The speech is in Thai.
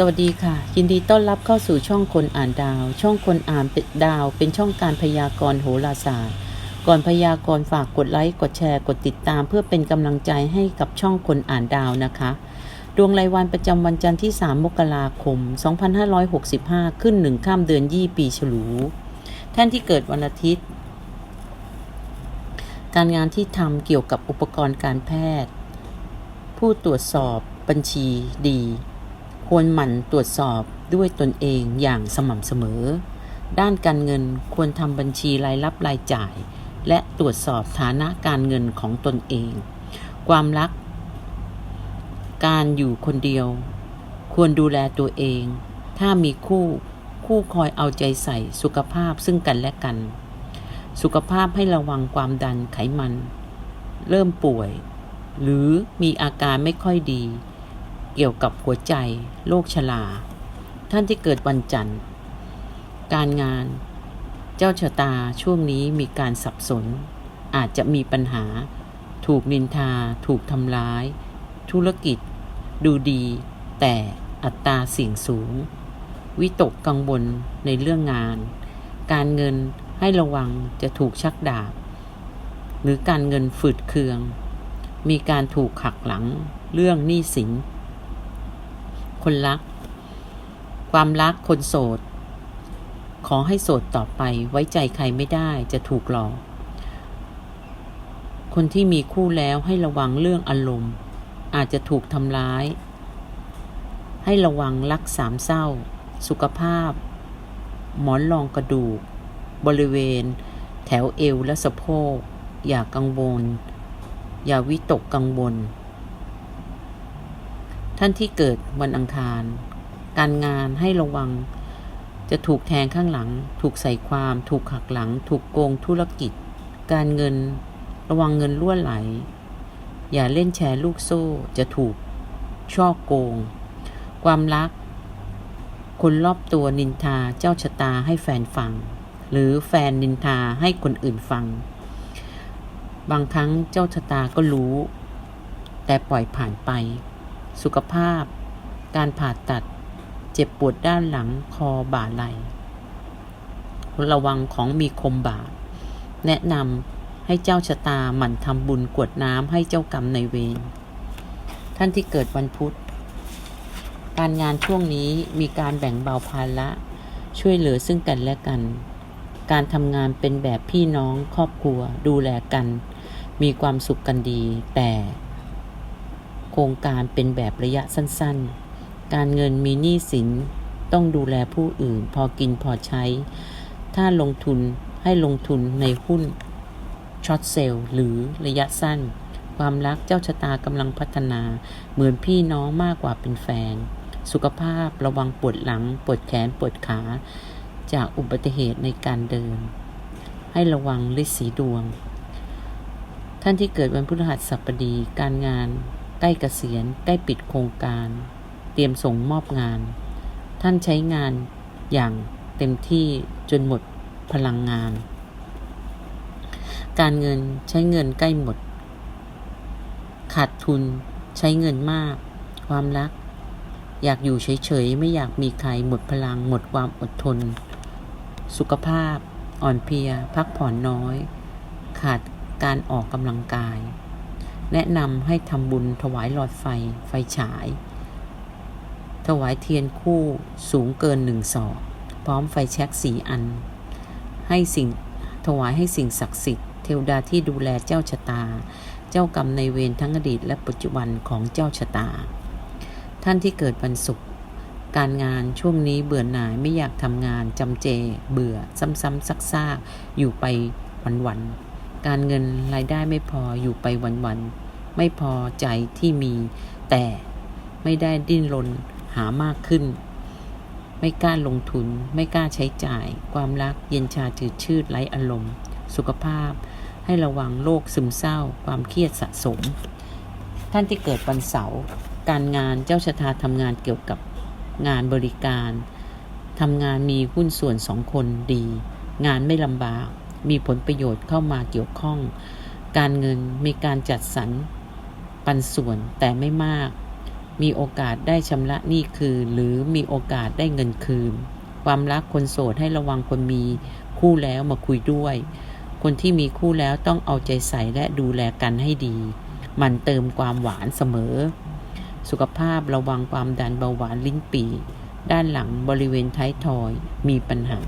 สวัสดีค่ะ ยินดีต้อนรับเข้าสู่ช่องคนอ่านดาว ช่องคนอ่านเป็นดาว เป็นช่องการพยากรณ์โหราศาสตร์ ก่อนพยากรณ์ฝากกดไลค์กดแชร์กดติดตามเพื่อเป็นกำลังใจให้กับช่องคนอ่านดาวนะคะ ดวงรายวันประจำวันจันทร์ที่ 3 มกราคม 2565 ขึ้นหนึ่งข้ามเดือนยี่ปีฉลู ท่านที่เกิดวันอาทิตย์ การงานที่ทำเกี่ยวกับอุปกรณ์การแพทย์ ผู้ตรวจสอบบัญชีดี ควรหมั่นตรวจสอบด้วยตนเองอย่างสม่ำเสมอ ด้านการเงินควรทำบัญชีรายรับรายจ่าย และตรวจสอบฐานะการเงินของตนเอง ความรัก การอยู่คนเดียว ควรดูแลตัวเอง ถ้ามีคู่คู่คอยเอาใจใส่สุขภาพซึ่งกันและกัน สุขภาพให้ระวังความดันไขมัน เริ่มป่วย หรือมีอาการไม่ค่อยดี เกี่ยวกับหัวใจ โรคชรา ท่านที่เกิดวันจันทร์ การงาน เจ้าชะตาช่วงนี้มีการสับสน อาจจะมีปัญหา ถูกนินทา ถูกทำร้าย ธุรกิจ ดูดี แต่อัตราเสี่ยงสูง วิตกกังวลในเรื่องงาน การเงินให้ระวังจะถูกชักดาบ หรือการเงินฝืดเคือง มีการถูกขักหลังเรื่องหนี้สิน คนรัก ความรักคนโสด ขอให้โสดต่อไปไว้ใจใครไม่ได้จะถูกหลอก คนที่มีคู่แล้วให้ระวังเรื่องอารมณ์ อาจจะถูกทำร้าย ให้ระวังรักสามเศร้า สุขภาพ หมอนรองกระดูก บริเวณ แถวเอวและสะโพก อย่ากังวล อย่าวิตกกังวล ท่านที่เกิดวันอังคาร การงานให้ระวัง จะถูกแทงข้างหลัง ถูกใส่ความ ถูกหักหลัง ถูกโกงธุรกิจ การเงิน ระวังเงินล่วไหล อย่าเล่นแชร์ลูกโซ่ จะถูกช่อโกง ความรัก คนรอบตัวนินทาเจ้าชะตาให้แฟนฟัง หรือแฟนนินทาให้คนอื่นฟัง บางครั้งเจ้าชะตาก็รู้ แต่ปล่อยผ่านไป สุขภาพ การผ่าตัด เจ็บปวดด้านหลังคอบ่าไหลระวังของมีคมบาดแนะนำให้เจ้าชะตาหมั่นทำบุญกวดน้ำให้เจ้ากรรมในเวรท่านที่เกิดวันพุธ การงานช่วงนี้มีการแบ่งเบาภาระช่วยเหลือซึ่งกันและกัน การทำงานเป็นแบบพี่น้องครอบครัวดูแลกัน มีความสุขกันดี แต่ ครงการเป็นแบบระยะสั้นๆ การเงินมีหนี้สิน ต้องดูแลผู้อื่น พอกินพอใช้ ถ้าลงทุนให้ลงทุนในหุ้นช็อตเซลล์หรือระยะสั้น ความรักเจ้าชะตากำลังพัฒนา เหมือนพี่น้องมากกว่าเป็นแฟน สุขภาพระวังปวดหลัง ปวดแขน ปวดขา จากอุบัติเหตุในการเดิน ให้ระวังฤทธิ์สีดวง ท่านที่เกิดวันพฤหัสบดีการงาน ใกล้เกษียณใกล้ปิดโครงการ เตรียมส่งมอบงาน ท่านใช้งานอย่างเต็มที่จนหมดพลังงาน การเงินใช้เงินใกล้หมด ขาดทุนใช้เงินมาก ความรัก อยากอยู่เฉยๆ ไม่อยากมีใครหมดพลังหมดความอดทน สุขภาพ อ่อนเพลีย พักผ่อนน้อย ขาดการออกกำลังกาย แนะนำให้ทำบุญถวายหลอดไฟไฟฉาย ถวายเทียนคู่สูงเกินหนึ่งศอกพร้อมไฟแช็กสีอัน ให้สิ่งถวายให้สิ่งศักดิ์สิทธิ์เทวดาที่ดูแลเจ้าชะตา เจ้ากรรมในเวรทั้งอดีตและปัจจุบันของเจ้าชะตา ท่านที่เกิดวันศุกร์การงานช่วงนี้เบื่อหน่ายไม่อยากทำงานจำเจ เบื่อซ้ำๆซักๆอยู่ไปวันๆ การเงินรายได้ไม่พออยู่ไปวันๆไม่พอใจที่มี แต่ไม่ได้ดิ้นรนหามากขึ้น ไม่กล้าลงทุน ไม่กล้าใช้จ่าย ความรักเย็นชาจืดชืดไร้อารมณ์ สุขภาพ ให้ระวังโรคซึมเศร้า ความเครียดสะสม ท่านที่เกิดวันเสาร์การงานเจ้าชะตาทำงานเกี่ยวกับงานบริการทำงานมีหุ้นส่วนสองคนดี งานไม่ลำบาก มีผลประโยชน์เข้ามาเกี่ยวข้อง การเงินมีการจัดสรรปันส่วนแต่ไม่มาก มีโอกาสได้ชำระหนี้คืน หรือมีโอกาสได้เงินคืน ความรักคนโสดให้ระวังคนมีคู่แล้วมาคุยด้วย คนที่มีคู่แล้วต้องเอาใจใส่และดูแลกันให้ดี มันเติมความหวานเสมอ สุขภาพระวังความดันเบาหวานลิ้นปี ด้านหลังบริเวณท้ายทอยมีปัญหา